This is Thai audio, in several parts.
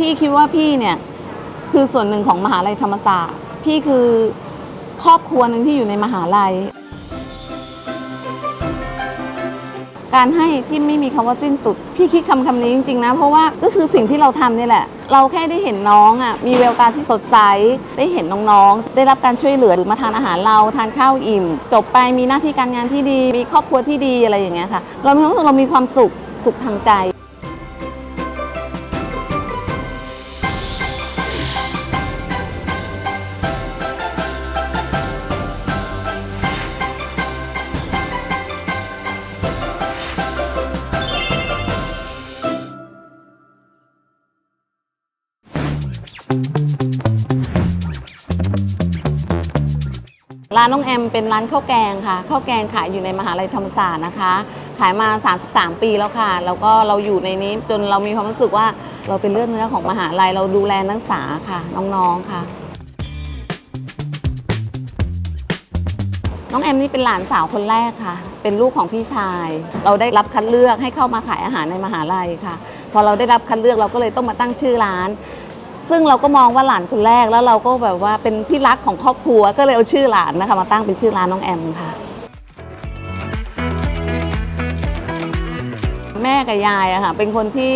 พี่คิดว่าพี่เนี่ยคือส่วนหนึ่งของมหาลัยธรรมศาสตร์ พี่คือครอบครัวหนึ่งที่อยู่ในมหาลัย การให้ที่ไม่มีคำว่าสิ้นสุด พี่คิดคำคำนี้จริงๆนะเพราะว่าก็คือสิ่งที่เราทำนี่แหละ เราแค่ได้เห็นน้องอะมีแววตาที่สดใสได้เห็นน้องๆ ได้รับการช่วยเหลือหรือมาทานอาหารเราทานข้าวอิ่ม จบไปมีหน้าที่การงานที่ดี มีครอบครัวที่ดีอะไรอย่างเงี้ยค่ะ เรามีความรู้สึกเรามีความสุขสุขทางใจ ร้านน้องแอมเป็นร้านข้าวแกงค่ะข้าวแกงขายอยู่ในมหาลัยธรรมศาสตร์นะคะ ขายมา 33 ปีแล้วค่ะแล้วก็เราอยู่ในนี้จนเรามีความรู้สึกว่าเราเป็นเลือดเนื้อของมหาลัยเราดูแลนักศึกษาค่ะ น้องๆค่ะ น้องแอมนี่เป็นหลานสาวคนแรกค่ะ เป็นลูกของพี่ชาย เราได้รับคัดเลือกให้เข้ามาขายอาหารในมหาลัยค่ะ พอเราได้รับคัดเลือกเราก็เลยต้องมาตั้งชื่อร้าน ซึ่งเราก็มองว่าหลานคนแรกแล้วเราก็แบบว่าเป็นที่รักของครอบครัวก็เลยเอาชื่อหลานนะคะมาตั้งเป็นชื่อร้านน้องแอมค่ะ แม่กับยายอะค่ะเป็นคนที่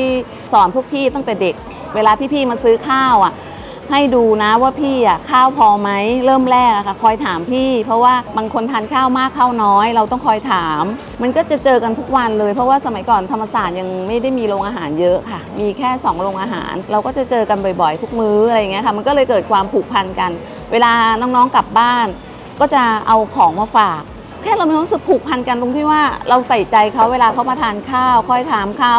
สอนพวกพี่ตั้งแต่เด็ก เวลาพี่ๆมาซื้อข้าวอะ ให้ดูนะว่าพี่อะข้าวพอไหมเริ่มแรกอะค่ะคอยถามพี่ เพราะว่าบางคนทานข้าวมากข้าวน้อย เราต้องคอยถาม มันก็จะเจอกันทุกวันเลย เพราะว่าสมัยก่อนธรรมศาสตร์ยังไม่ได้มีโรงอาหารเยอะค่ะ มีแค่สองโรงอาหาร เราก็จะเจอกันบ่อยๆ ทุกมื้ออะไรอย่างเงี้ยค่ะมันก็เลยเกิดความผูกพันกัน เวลาน้องๆกลับบ้าน ก็จะเอาของมาฝากแค่เรามีความรู้สึกผูกพันกันตรงที่ว่าเราใส่ใจเขาเวลาเขามาทานข้าวคอยถามเขา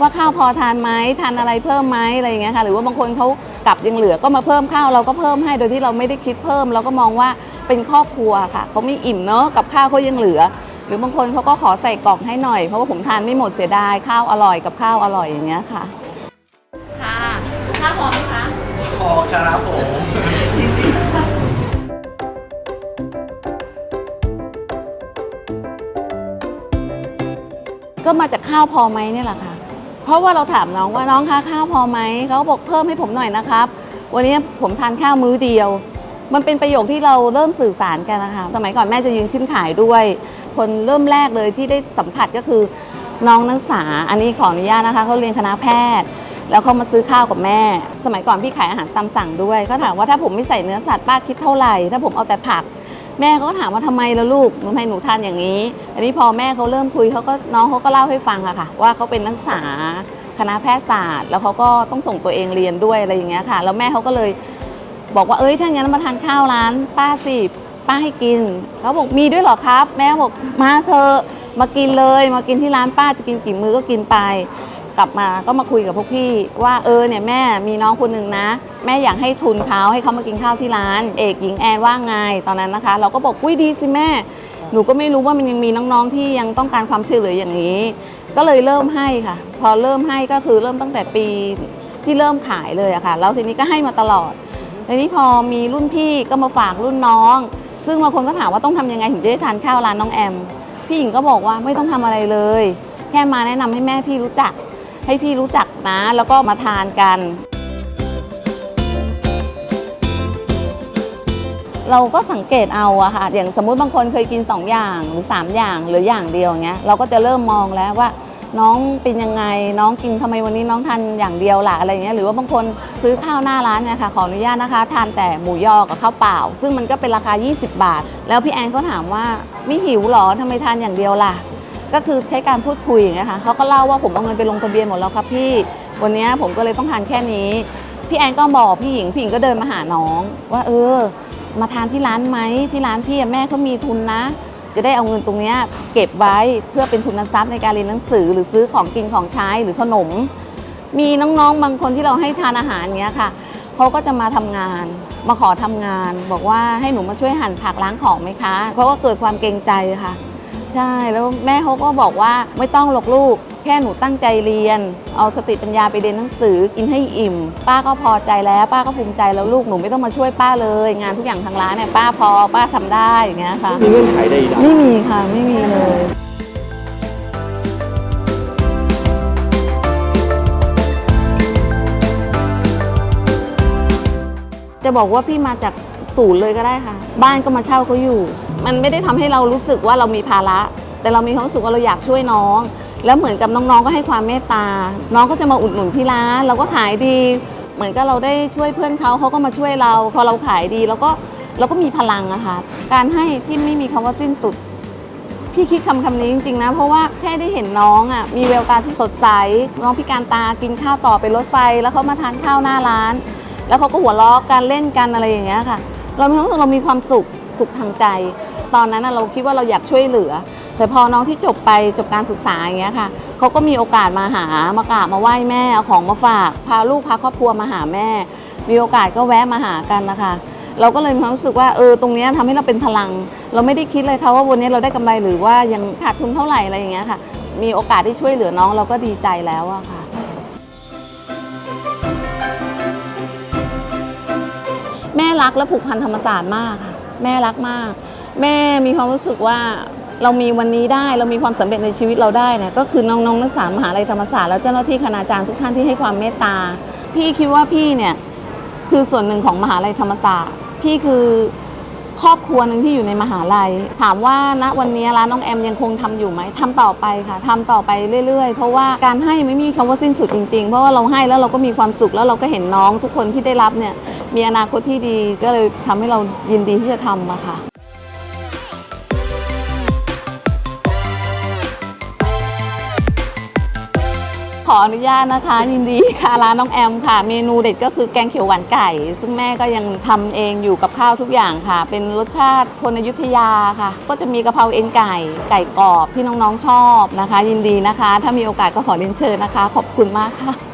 ว่าข้าวพอทานไหมทานอะไรเพิ่มไหมอะไรอย่างเงี้ยค่ะ หรือว่าบางคนเขา กลับยังเหลือก็มาเพิ่มข้าวเราก็เพิ่มให้โดยที่เราไม่ได้คิดเพิ่ม เราก็มองว่าเป็นครอบครัวค่ะเขาไม่อิ่มเนาะกับข้าวเขายังเหลือ หรือบางคนเขาก็ขอใส่กล่องให้หน่อยเพราะว่าผมทานไม่หมดเสียดายข้าวอร่อยกับข้าวอร่อยอย่างเงี้ยค่ะค่ะข้าวพอไหมคะพอครับผมก็มาจากข้าวพอไหมเนี่ยแหละค่ะ เพราะว่าเราถามน้องว่าน้องคะข้าวพอไหมเขาบอกเพิ่มให้ผมหน่อยนะครับ วันนี้ผมทานข้าวมื้อเดียว มันเป็นประโยคที่เราเริ่มสื่อสารกันนะคะสมัยก่อนแม่จะยืนขึ้นขายด้วย คนเริ่มแรกเลยที่ได้สัมผัสก็คือน้องนักศึกษาอันนี้ขออนุญาตนะคะเขาเรียนคณะแพทย์ แล้วเขามาซื้อข้าวกับแม่ สมัยก่อนพี่ขายอาหารตามสั่งด้วยก็ถามว่าถ้าผมไม่ใส่เนื้อสัตว์ป้าคิดเท่าไหร่ ถ้าผมเอาแต่ผัก แม่เขาก็ถามว่าทำไมล่ะลูกทำไมหนูทานอย่างนี้ อันนี้พอแม่เขาเริ่มคุยเขาก็น้องเขาก็เล่าให้ฟังอะค่ะ ว่าเขาเป็นนักศึกษาคณะแพทยศาสตร์ แล้วเขาก็ต้องส่งตัวเองเรียนด้วยอะไรอย่างเงี้ยค่ะ แล้วแม่เขาก็เลยบอกว่าเอ้ยถ้างั้นมาทานข้าวร้าน ป้าสิป้าให้กินเขาบอกมีด้วยเหรอครับ แม่บอกมาเถอมากินเลย มากินที่ร้านป้าจะกินกี่มื้อก็กินไป กลับมาก็มาคุยกับพวกพี่ว่าเออเนี่ยแม่มีน้องคนหนึ่งนะ แม่อยากให้ทุนเขาให้เขามากินข้าวที่ร้าน เอกหญิงแอนว่าไงตอนนั้นนะคะ เราก็บอกอุ้ยดีสิแม่ หนูก็ไม่รู้ว่ามันยังมีน้องๆที่ยังต้องการความช่วยเหลืออย่างนี้ ก็เลยเริ่มให้ค่ะ พอเริ่มให้ก็คือเริ่มตั้งแต่ปีที่เริ่มขายเลยอะค่ะแล้วทีนี้ก็ให้มาตลอดทีนี้พอมีรุ่นพี่ก็มาฝากรุ่นน้อง ซึ่งบางคนก็ถามว่าต้องทำยังไงถึงจะได้ทานข้าวร้านน้องแอม พี่หญิงก็บอกว่าไม่ต้องทำอะไรเลย แค่มาแนะนำให้แม่พี่รู้จัก ให้พี่รู้จักนะ แล้วก็มาทานกัน เราก็สังเกตเอาอะค่ะ อย่างสมมุติบางคนเคยกิน 2 อย่างหรือ 3 อย่างหรืออย่างเดียวเงี้ย เราก็จะเริ่มมองแล้วว่าน้องเป็นยังไง น้องกินทำไมวันนี้น้องทานอย่างเดียวล่ะอะไรเงี้ยหรือว่าบางคนซื้อข้าวหน้าร้านเนี่ยค่ะขออนุญาตนะคะ ทานแต่หมูยอกับข้าวเปล่า ซึ่งมันก็เป็นราคา 20 บาท แล้วพี่แอนก็ถามว่าไม่หิวหรอทำไมทานอย่างเดียวล่ะ ก็คือใช้การพูดคุยอย่างเงี้ยค่ะเขาก็เล่าว่าผมเอาเงินไปลงทะเบียนหมดแล้วครับพี่ วันนี้ผมก็เลยต้องทานแค่นี้ พี่แอนก็บอกพี่หญิงพี่หญิงก็เดินมาหาน้อง ว่าเออ มาทานที่ร้านไหมที่ร้านพี่แม่เขามีทุนนะ จะได้เอาเงินตรงเนี้ยเก็บไว้เพื่อเป็นทุนทรัพย์ในการเรียนหนังสือ หรือซื้อของกินของใช้หรือขนม มีน้องๆบางคนที่เราให้ทานอาหารเงี้ยค่ะเขาก็จะมาทำงานมาขอทำงาน บอกว่าให้หนูมาช่วยหั่นผักล้างของไหมคะเขาก็เกิดความเกรงใจค่ะ ใช่แล้วแม่เขาก็บอกว่าไม่ต้องหรอกลูก แค่หนูตั้งใจเรียน เอาสติปัญญาไปเรียนหนังสือกินให้อิ่ม ป้าก็พอใจแล้วป้าก็ภูมิใจแล้วลูกหนูไม่ต้องมาช่วยป้าเลย งานทุกอย่างทางร้านเนี่ยป้าพอป้าทำได้อย่างเงี้ยค่ะ มีเงื่อนไขใดๆ ไม่มีค่ะไม่มีเลยคจะบอกว่าพี่มาจากศูนย์เลยก็ได้ค่ะ บ้านก็มาเช่าเขาอยู่ มันไม่ได้ทำให้เรารู้สึกว่าเรามีภาระ แต่เรามีความรู้สึกว่าเราอยากช่วยน้อง แล้วเหมือนกับน้องๆก็ให้ความเมตตา น้องก็จะมาอุดหนุนที่ร้าน เราก็ขายดี เหมือนกับเราได้ช่วยเพื่อนเขาเขาก็มาช่วยเรา พอเราขายดีเราก็เราก็มีพลังอะค่ะการให้ที่ไม่มีคำว่าสิ้นสุดพี่คิดคำคำนี้จริงๆนะ เพราะว่าแค่ได้เห็นน้องอะมีแววตาที่สดใส น้องพิการตากินข้าวต่อไปรถไฟ แล้วเขามาทานข้าวหน้าร้าน แล้วเขาก็หัวเราะกันเล่นกันอะไรอย่างเงี้ยค่ะ เรามีความรู้สึกเรามีความสุข สุขทางใจ ตอนนั้นน่ะเราคิดว่าเราอยากช่วยเหลือ แต่พอน้องที่จบไปจบการศึกษาอย่างเงี้ยค่ะเขาก็มีโอกาสมาหามากราบมาไหว้แม่เอาของมาฝาก พาลูกพาครอบครัวมาหาแม่ มีโอกาสก็แวะมาหากันนะคะเราก็เลยมีความรู้สึกว่าเออตรงนี้ยทำให้เราเป็นพลัง เราไม่ได้คิดเลยค่ะว่าวันนี้เราได้กำไรหรือว่ายังขาดทุนเท่าไหร่อะไรอย่างเงี้ยค่ะ มีโอกาสที่ช่วยเหลือน้องเราก็ดีใจแล้วอะค่ะแม่รักและผูกพันธรรมศาสตร์มากค่ะ แม่รักมาก แม่มีความรู้สึกว่าเรามีวันนี้ได้เรามีความสำเร็จในชีวิตเราได้เนี่ยก็คือน้องๆนักศึกษามหาลัยธรรมศาสตร์และเจ้าหน้าที่คณาจารย์ทุกท่านที่ให้ความเมตตา พี่คิดว่าพี่เนี่ยคือส่วนหนึ่งของมหาลัยธรรมศาสตร์ พี่คือ ครอบครัวหนึ่งที่อยู่ในมหาลัย ถามว่าณวันนี้ร้านน้องแอมยังคงทำอยู่ไหมทำต่อไปค่ะทำต่อไปเรื่อยๆ เพราะว่าการให้ไม่มีคำว่าสิ้นสุดจริงๆ เพราะว่าเราให้แล้วเราก็มีความสุขแล้วเราก็เห็นน้องทุกคนที่ได้รับเนี่ยมีอนาคตที่ดีก็เลยทำให้เรายินดีที่จะทำอะค่ะ ออนุญาตนะคะ ยินดีค่ะร้านน้องแอมค่ะ เมนูเด็ดก็คือแกงเขียวหวานไก่ ซึ่งแม่ก็ยังทำเองอยู่กับข้าวทุกอย่างค่ะ เป็นรสชาติคนอยุธยาค่ะ ก็จะมีกะเพราเอ็นไก่ ไก่กรอบที่น้องๆชอบนะคะ ยินดีนะคะ ถ้ามีโอกาสก็ขอเรียนเชิญนะคะ ขอบคุณมากค่ะ